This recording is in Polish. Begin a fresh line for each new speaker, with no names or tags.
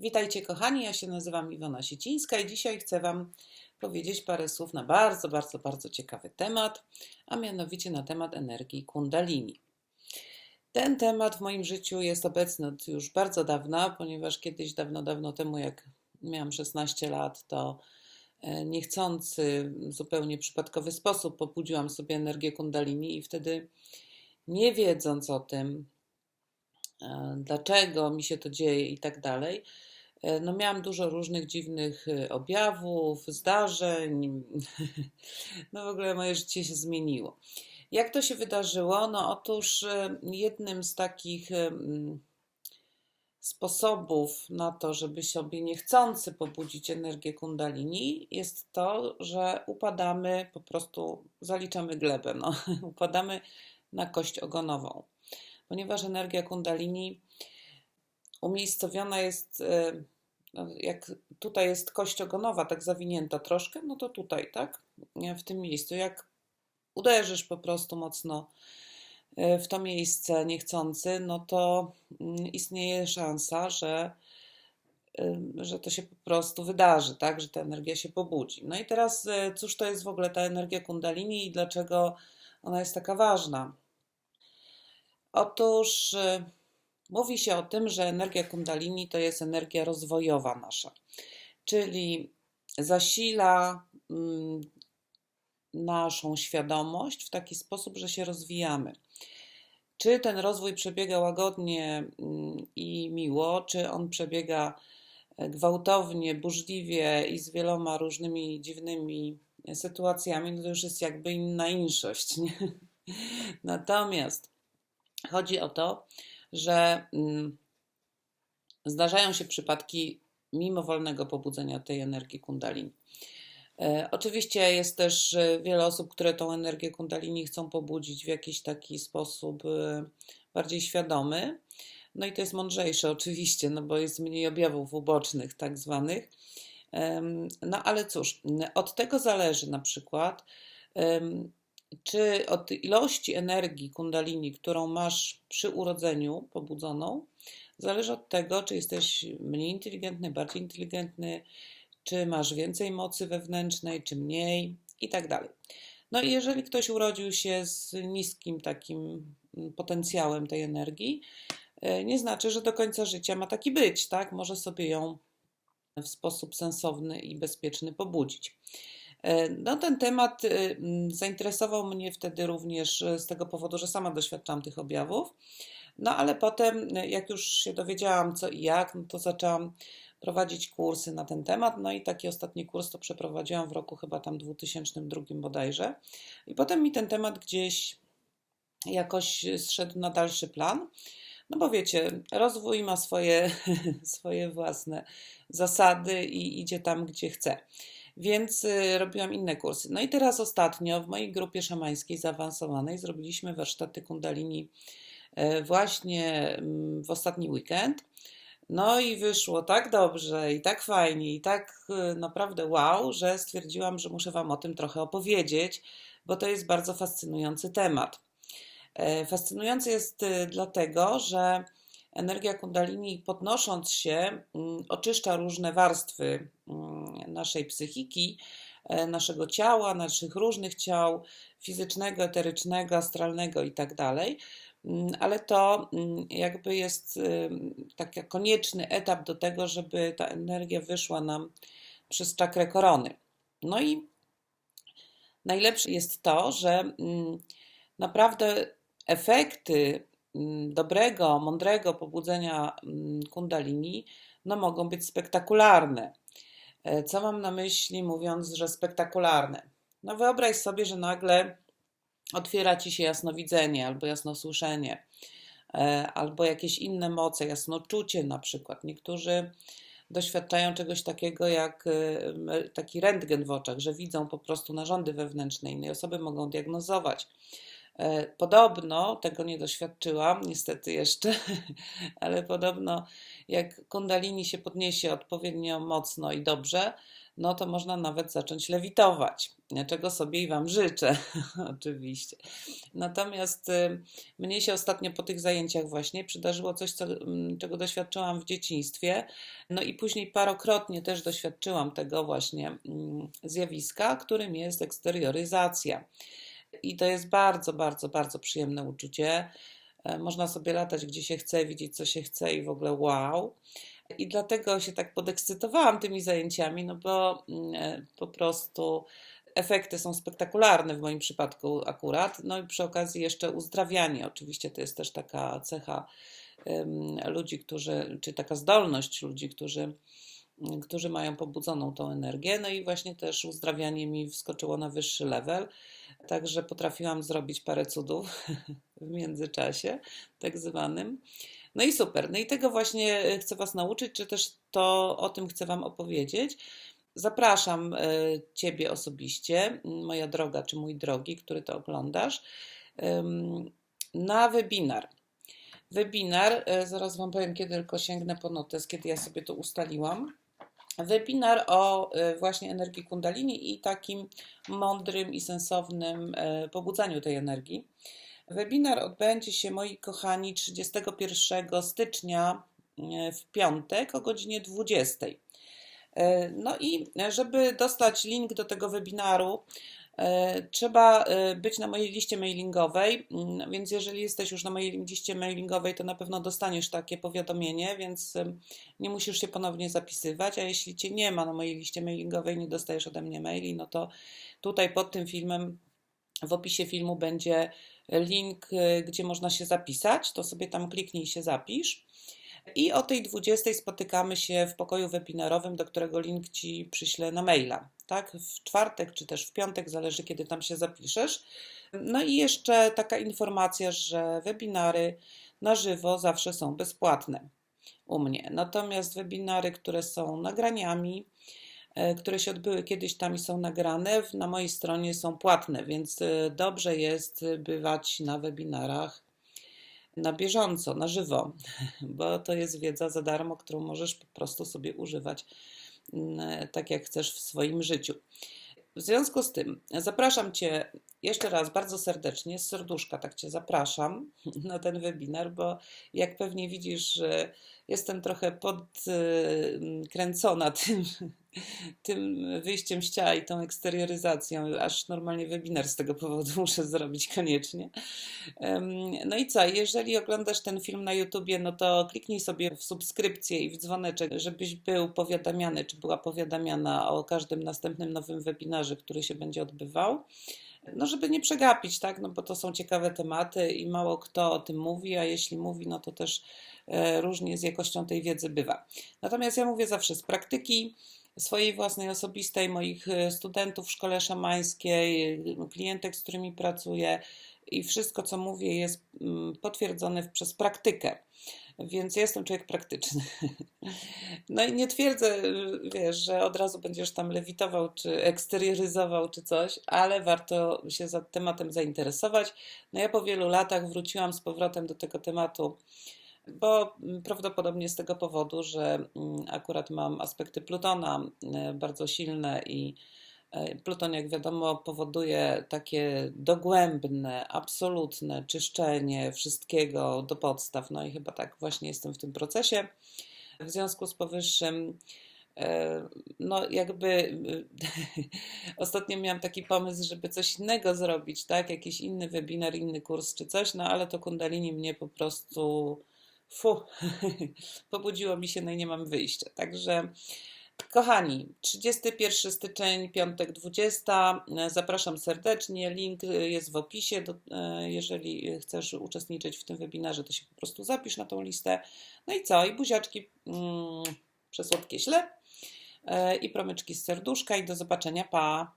Witajcie kochani, ja się nazywam Iwona Siecińska i dzisiaj chcę Wam powiedzieć parę słów na bardzo, bardzo, bardzo ciekawy temat, a mianowicie na temat energii kundalini. Ten temat w moim życiu jest obecny od już bardzo dawna, ponieważ kiedyś, dawno, dawno temu, jak miałam 16 lat, to e, niechcący, zupełnie przypadkowy sposób pobudziłam sobie energię kundalini i wtedy nie wiedząc o tym, dlaczego mi się to dzieje i tak dalej, E, no miałam dużo różnych dziwnych e, objawów, zdarzeń. No w ogóle moje życie się zmieniło. Jak to się wydarzyło? No otóż e, jednym z takich sposobów na to, żeby sobie niechcący pobudzić energię kundalini, jest to, że upadamy, po prostu zaliczamy glebę, no, upadamy na kość ogonową. Ponieważ energia kundalini umiejscowiona jest, e, no, jak tutaj jest kość ogonowa, tak zawinięta troszkę, no to tutaj, tak? W tym miejscu. Jak uderzysz po prostu mocno e, w to miejsce niechcący, no to mm, istnieje szansa, że, e, że to się po prostu wydarzy, tak? Że ta energia się pobudzi. No i teraz, cóż to jest w ogóle ta energia kundalini i dlaczego ona jest taka ważna? Otóż Mówi się o tym, że energia Kundalini to jest energia rozwojowa nasza, czyli zasila mm, naszą świadomość w taki sposób, że się rozwijamy. Czy ten rozwój przebiega łagodnie mm, i miło, czy on przebiega e, gwałtownie, burzliwie i z wieloma różnymi dziwnymi sytuacjami, no to już jest jakby inna inszość. Nie? Natomiast chodzi o to, że mm, zdarzają się przypadki mimowolnego pobudzenia tej energii kundalini. E, oczywiście jest też e, wiele osób, które tą energię kundalini chcą pobudzić w jakiś taki sposób e, bardziej świadomy. No i to jest mądrzejsze oczywiście, no bo jest mniej objawów ubocznych tak zwanych. No ale cóż, od tego zależy na przykład, czy od ilości energii kundalini, którą masz przy urodzeniu pobudzoną, zależy od tego, czy jesteś mniej inteligentny, bardziej inteligentny, czy masz więcej mocy wewnętrznej, czy mniej i tak dalej. No i jeżeli ktoś urodził się z niskim takim potencjałem tej energii, e, nie znaczy, że do końca życia ma taki być, tak? Może sobie ją w sposób sensowny i bezpieczny pobudzić. E, no, ten temat y, zainteresował mnie wtedy również e, z tego powodu, że sama doświadczałam tych objawów. No ale potem, e, jak już się dowiedziałam co i jak, no to zaczęłam prowadzić kursy na ten temat. No i taki ostatni kurs to przeprowadziłam w roku chyba tam 2002 bodajże. I potem mi ten temat gdzieś jakoś zszedł na dalszy plan. No bo wiecie, rozwój ma swoje, swoje własne zasady i idzie tam, gdzie chce więc y, robiłam inne kursy. No i teraz ostatnio w mojej grupie szamańskiej zaawansowanej zrobiliśmy warsztaty kundalini e, właśnie mm, w ostatni weekend. No i wyszło tak dobrze i tak fajnie i tak y, naprawdę wow, że stwierdziłam, że muszę Wam o tym trochę opowiedzieć, bo to jest bardzo fascynujący temat. E, fascynujący jest y, dlatego, że energia kundalini podnosząc się mm, oczyszcza różne warstwy mm, naszej psychiki, e, naszego ciała, naszych różnych ciał fizycznego, eterycznego, astralnego i tak. Mm, ale to jakby jest taki konieczny etap do tego, żeby ta energia wyszła nam przez czakrę korony. No i najlepsze jest to, że naprawdę efekty dobrego, mądrego pobudzenia mm, kundalini no, mogą być spektakularne. E, co mam na myśli, mówiąc, że spektakularne? No, wyobraź sobie, że nagle otwiera ci się jasnowidzenie albo jasnosłyszenie, e, albo jakieś inne moce, jasnoczucie na przykład. Niektórzy doświadczają czegoś takiego jak e, taki rentgen w oczach, że widzą po prostu narządy wewnętrzne, innej osoby mogą diagnozować Podobno, tego nie doświadczyłam, niestety jeszcze, ale podobno jak kundalini się podniesie odpowiednio mocno i dobrze, no to można nawet zacząć lewitować, czego sobie i Wam życzę, oczywiście. Natomiast y, mnie się ostatnio po tych zajęciach właśnie przydarzyło coś, co, mm, czego doświadczyłam w dzieciństwie, no i później parokrotnie też doświadczyłam tego właśnie mm, zjawiska, którym jest eksterioryzacja. I to jest bardzo, bardzo, bardzo przyjemne uczucie. E, Można sobie latać gdzie się chce, widzieć co się chce i w ogóle wow. I dlatego się tak podekscytowałam tymi zajęciami, no bo mm, e, po prostu efekty są spektakularne w moim przypadku akurat. No i przy okazji jeszcze uzdrawianie. Oczywiście to jest też taka cecha ludzi, którzy, czy taka zdolność ludzi, którzy, mm, którzy mają pobudzoną tą energię. No i właśnie też uzdrawianie mi wskoczyło na wyższy level. Także potrafiłam zrobić parę cudów w międzyczasie, tak zwanym. No i super. No i tego właśnie e, chcę Was nauczyć, czy też to o tym chcę Wam opowiedzieć. Zapraszam e, Ciebie osobiście, moja droga czy mój drogi, który to oglądasz, na webinar. Webinar, e, zaraz Wam powiem, kiedy tylko sięgnę po notes, kiedy ja sobie to ustaliłam. Webinar o e, właśnie energii Kundalini i takim mądrym i sensownym e, pobudzaniu tej energii. Webinar odbędzie się, moi kochani, 31 stycznia e, w piątek o godzinie 20. E, No i żeby dostać link do tego webinaru, trzeba e, być na mojej liście mailingowej, Mm, więc jeżeli jesteś już na mojej liście mailingowej, to na pewno dostaniesz takie powiadomienie, więc nie musisz się ponownie zapisywać, a jeśli Cię nie ma na mojej liście mailingowej, nie dostajesz ode mnie maili, no to tutaj pod tym filmem w opisie filmu będzie link, y, gdzie można się zapisać. To sobie tam kliknij i się zapisz. I o tej 20 spotykamy się w pokoju webinarowym, do którego link Ci przyślę na maila. Tak, w czwartek czy też w piątek, zależy kiedy tam się zapiszesz. No i jeszcze taka informacja, że webinary na żywo zawsze są bezpłatne u mnie. Natomiast webinary, które są nagraniami, e, które się odbyły kiedyś tam i są nagrane, na mojej stronie są płatne, więc e, dobrze jest bywać na webinarach na bieżąco, na żywo, bo to jest wiedza za darmo, którą możesz po prostu sobie używać tak, jak chcesz w swoim życiu. W związku z tym zapraszam Cię jeszcze raz bardzo serdecznie, z serduszka tak Cię zapraszam na ten webinar, bo jak pewnie widzisz, jestem trochę podkręcona tym, tym wyjściem z ciała i tą eksterioryzacją, aż normalnie webinar z tego powodu muszę zrobić koniecznie. No i co, jeżeli oglądasz ten film na YouTubie, no to kliknij sobie w subskrypcję i w dzwoneczek, żebyś był powiadamiany, czy była powiadamiana o każdym następnym nowym webinarze, który się będzie odbywał. No, żeby nie przegapić, tak? No, bo to są ciekawe tematy i mało kto o tym mówi, a jeśli mówi, no to też e, różnie z jakością tej wiedzy bywa. Natomiast ja mówię zawsze z praktyki swojej własnej, osobistej, moich e, studentów w szkole szamańskiej, e, klientek, z którymi pracuję i wszystko, co mówię, jest mm, potwierdzone przez praktykę. Więc jestem człowiek praktyczny. No i nie twierdzę, wiesz, że od razu będziesz tam lewitował, czy eksterioryzował, czy coś, ale warto się za tematem zainteresować. No ja po wielu latach wróciłam z powrotem do tego tematu, bo mm, prawdopodobnie z tego powodu, że mm, akurat mam aspekty Plutona e, bardzo silne i e, Pluton, jak wiadomo, powoduje takie dogłębne, absolutne czyszczenie wszystkiego do podstaw. No i chyba tak właśnie jestem w tym procesie. W związku z powyższym, e, no jakby ostatnio miałam taki pomysł, żeby coś innego zrobić, tak? Jakiś inny webinar, inny kurs czy coś, no ale to Kundalini mnie po prostu fu, pobudziło mi się, no i nie mam wyjścia. Także Kochani, 31 styczeń, piątek 20. Zapraszam serdecznie. Link jest w opisie. E, jeżeli chcesz uczestniczyć w tym webinarze, to się po prostu zapisz na tą listę. No i co? I buziaczki mm, przesłodkie śle e, i promyczki z serduszka i do zobaczenia. Pa!